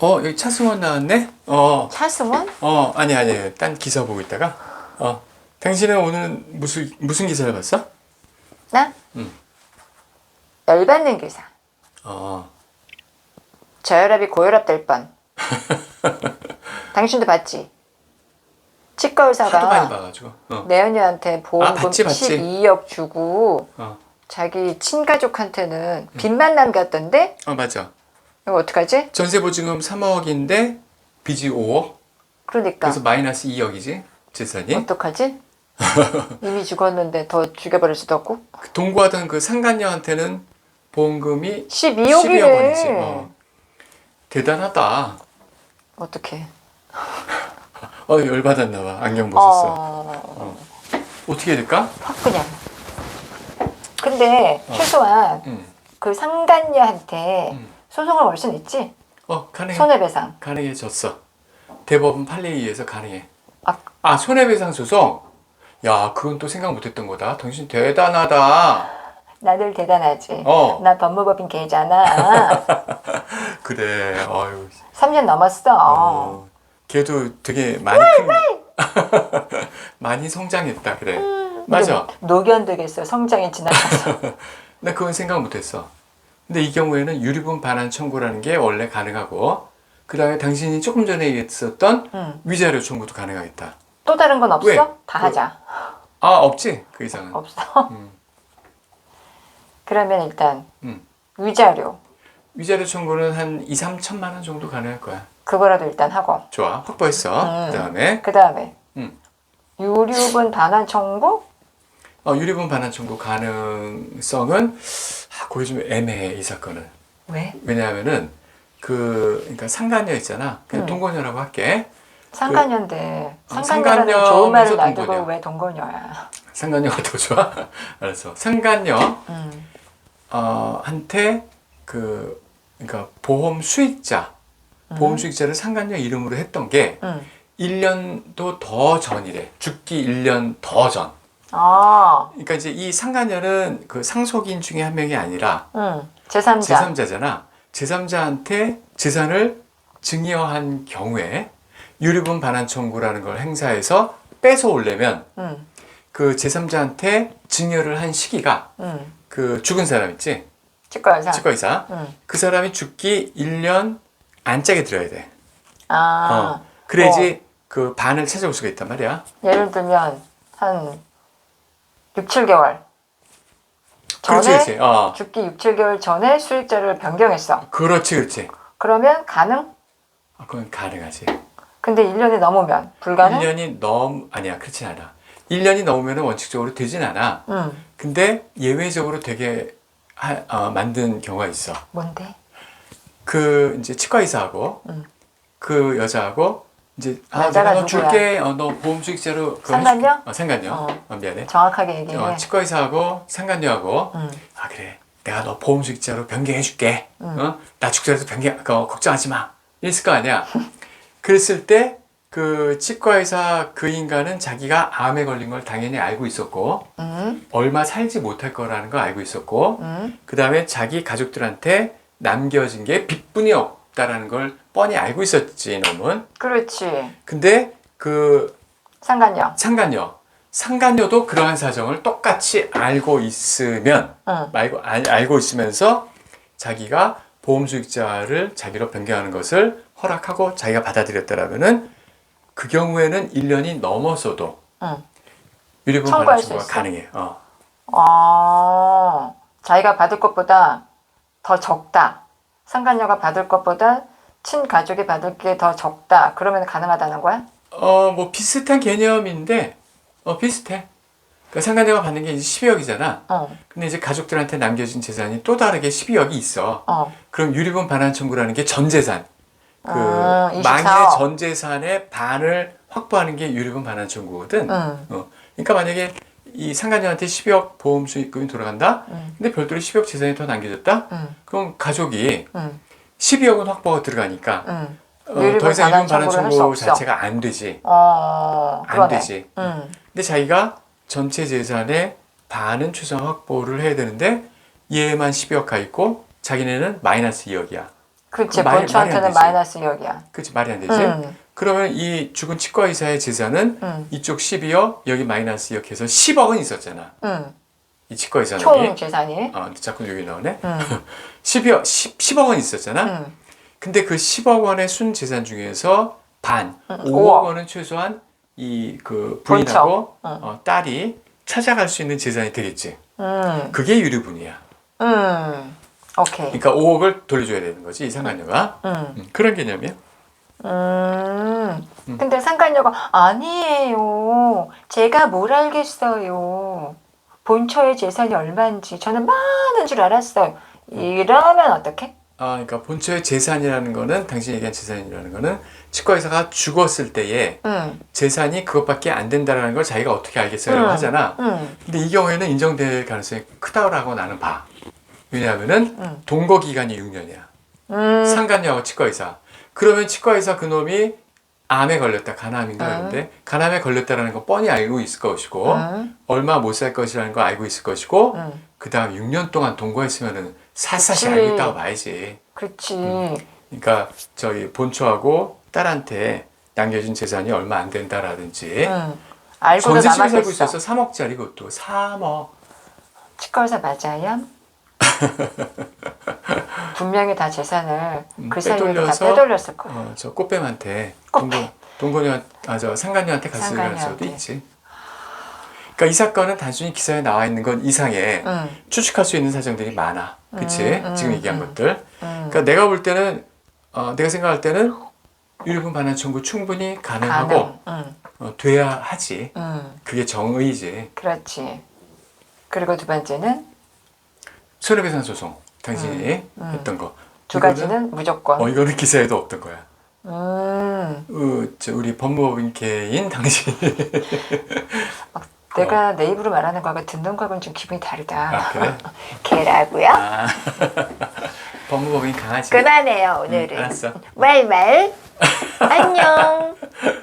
어, 여기 차승원 나왔네? 어, 차승원? 어, 아니, 아니, 딴 기사 보고 있다가. 어, 당신은 오늘 무슨, 무슨 기사를 봤어? 나? 응. 열받는 기사. 어, 저혈압이 고혈압 될 뻔. 당신도 봤지? 치과 하도 많이 의사가 봐가지고. 어, 내연이한테 보험금 아, 봤지, 봤지. 12억 주고 어, 자기 친가족한테는 빚만 남겼던데? 어, 맞아. 이거 어떡하지? 전세 보증금 3억인데 빚이 5억? 그러니까 그래서 마이너스 2억이지, 재산이. 어떡하지? 이미 죽었는데 더 죽여버릴 수도 없고 그 동거하던 그 상간녀한테는 보험금이 12억이래 12억 원이지. 어. 대단하다. 어떡해 어, 열받았나 봐. 안경 벗었어. 어... 어 떻게 해야 될까? 확 그냥 근데 최소한 응. 그 상간녀한테 음. 소송을 걸 수는 있지 어, 가능해. 손해배상 가능해졌어. 대법원 판례에 의해서 가능해. 아, 아, 손해배상 소송? 야, 그건 또 생각 못했던 거다. 당신 대단하다. 나들 대단하지 어. 나 법무법인 개잖아 그래. 어유. 3년 넘었어 어. 걔도 되게 많이 큰, 많이 성장했다. 그래. 맞아. 노견 되겠어 성장이 지나가서 나 그건 생각 못했어. 근데 이 경우에는 유리분 반환 청구라는 게 원래 가능하고, 그 다음에 당신이 조금 전에 얘기했었던 응. 위자료 청구도 가능하겠다. 또 다른 건 없어? 왜? 다 그- 하자 아, 없지? 그 이상은. 없어? 음. 그러면 일단 음. 위자료 위자료 청구는 한 2, 3천만 원 정도 가능할 거야. 그거라도 일단 하고 좋아. 확보했어. 음. 그 다음에, 그 다음에 음. 유류분 반환 청구 어, 유리분 반환 청구 가능성은, 아, 그게 좀 애매해, 이 사건은. 왜? 왜냐하면은, 그, 그러니까 상간녀 있잖아. 그냥 음. 동거녀라고 할게. 상간녀인데 어, 상간녀라는 상간녀면서 좋은 말을 놔두고 동거녀. 왜 동거녀야 상간녀가 더 좋아? 알았어. 상간녀, 음. 어, 한테 그, 그러니까 보험 수익자, 보험 수익자를 상간녀 이름으로 했던 게 음. 1년도 더 전이래. 죽기 1년 더 전. 아, 그러니까 이제 이 상간녀는 그 상속인 중에 한 명이 아니라 음. 제3자 제3자잖아. 제3자한테 재산을 증여한 경우에 유류분 반환 청구라는 걸 행사해서 뺏어 올려면 음. 그 제3자한테 증여를 한 시기가 음. 그 죽은 사람 있지? 치과 의사 치과 의사. 음. 그 사람이 죽기 1년 안짝에 들어야 돼. 아, 어. 그래야지 그 반을 찾아올 수가 있단 말이야. 예를 들면 한 6, 7개월 전에 그렇지, 그렇지. 어. 죽기 6, 7개월 전에 수익자를 변경했어. 그렇지, 그렇지. 그러면 가능? 아, 그건 가능하지. 근데 1년이 넘으면 불가능? 1년이 넘, 아니야, 그렇진 않아. 1년이 넘으면 원칙적으로 되진 않아. 음. 근데 예외적으로 되게 하- 어, 만든 경우가 있어. 뭔데? 그 이제 치과 의사하고 음. 그 여자하고 이제 아 내가 너 누구야? 줄게 어, 너 보험 수익자로 그거 상간녀? 해줄게. 어, 상간녀 어. 어, 미안해 정확하게 얘기해. 어, 치과 의사하고 상간녀하고 음. 아 그래 내가 너 보험 수익자로 변경해 줄게 음. 어? 나 죽더라도 변경 어, 걱정하지 마 이랬을 거 아니야 그랬을 때 그 치과 의사 그 인간은 자기가 암에 걸린 걸 당연히 알고 있었고 음. 얼마 살지 못할 거라는 걸 알고 있었고 음. 그 다음에 자기 가족들한테 남겨진 게 빚뿐이 없 다라는 걸 뻔히 알고 있었지 놈은 그렇지. 근데 그 상간녀. 상간녀 상간녀도 그러한 사정을 똑같이 알고 있으면 응. 알고, 알, 알고 있으면서 자기가 보험 수익자를 자기로 변경하는 것을 허락하고 자기가 받아들였다라면은 그 경우에는 1년이 넘어서도 응. 유리분 청구할 반환 수 청구가 있어? 가능해. 어. 아, 자기가 받을 것보다 더 적다. 상간녀가 받을 것보다 친가족이 받을 게 더 적다. 그러면 가능하다는 거야? 어, 뭐 비슷한 개념인데, 어, 비슷해. 그러니까 상간녀가 받는 게 이제 12억이잖아. 어, 근데 이제 가족들한테 남겨진 재산이 또 다르게 12억이 있어. 어. 그럼 유리분 반환 청구라는 게 전 재산. 그 음, 24억. 망의 전 재산의 반을 확보하는 게 유리분 반환 청구거든. 응. 어. 그러니까 만약에 이 상간녀한테 12억 보험 수익금이 돌아간다. 응. 근데 별도로 12억 재산이 더 남겨졌다. 응. 그럼 가족이 응. 12억은 확보가 들어가니까 응. 어, 더 이상 유리분 반환 청구. 자체가 안 되지. 어, 안 그러네. 되지. 응. 근데 자기가 전체 재산의 반은 최소한 확보를 해야 되는데 얘만 12억 가 있고 자기네는 마이너스 2억이야. 그치 말이- 말이 안 본초한테는 되지. 마이너스 2억이야. 그치 말이 안 되지. 음. 그러면 이 죽은 치과 의사의 재산은 음. 이쪽 12억 여기 마이너스 2억 해서 10억은 있었잖아. 음. 이 치과 의사는 총 재산이. 어, 자꾸 여기 나오네. 음. 12억 10, 10억은 있었잖아. 음. 근데 그 10억 원의 순 재산 중에서 반, 음, 5억 오억. 원은 최소한 이 그. 부인하고 응. 어, 딸이 찾아갈 수 있는 재산이 되겠지. 음. 그게 유류분이야. 음. 오케이. 그러니까 5억을 돌려줘야 되는 거지 이 상간녀가. 음. 음, 그런 개념이야. 음. 근데 상관녀가 아니에요. 제가 뭘 알겠어요. 본처의 재산이 얼마인지 저는 많은 줄 알았어요. 이러면 어떡해? 아, 그러니까 본처의 재산이라는 거는 당신이 얘기한 재산이라는 거는 치과 의사가 죽었을 때에 음. 재산이 그것밖에 안 된다라는 걸 자기가 어떻게 알겠어요? 음. 하잖아. 음. 근데 이 경우에는 인정될 가능성이 크다고 나는 봐. 왜냐하면은 음. 동거 기간이 6년이야. 음. 상간녀하고 치과 의사. 그러면 치과 의사 그놈이 암에 걸렸다. 간암인가 음. 그런데 간암에 걸렸다라는 거 뻔히 알고 있을 것이고 음. 얼마 못 살 것이라는 거 알고 있을 것이고 음. 그다음 6년 동안 동거했으면은 사사시 그치. 알고 있다고 봐야지. 그치. 그러니까 저희 본초하고 딸한테 남겨진 재산이 얼마 안 된다라든지 음. 알고도 전세 집에 살고. 있어서 3억짜리 그것도 3억 치과의사 맞아요? 분명히 다 재산을 음, 그 사이에 다 빼돌렸을 거야. 어, 저 꽃뱀한테 꽃뱀. 동거 동거녀 아저 상간녀한테 갔을 가능성도. 있지. 그러니까 이 사건은 단순히 기사에 나와 있는 것 이상의 응. 추측할 수 있는 사정들이 많아. 그치? 음, 음, 지금 얘기한 음. 것들. 음. 그러니까 내가 볼 때는 어, 내가 생각할 때는 유류분 반환 청구 충분히 가능하고 가능. 응. 어, 돼야 하지. 응. 그게 정의지. 그렇지. 그리고 두 번째는 손해배상 소송 당신이 음. 했던 거. 두 가지는 무조건. 어 이거는 기사에도 없던 거야. 음. 어, 저 우리 법무법인계인 당신이 내가 내 입으로 말하는 거하고 듣는 거하고는 좀 기분이 다르다. 아 그래? 개라고요? 아 법무법인 강아지. 그만해요 오늘은. 응, 알았어. 말말. 안녕.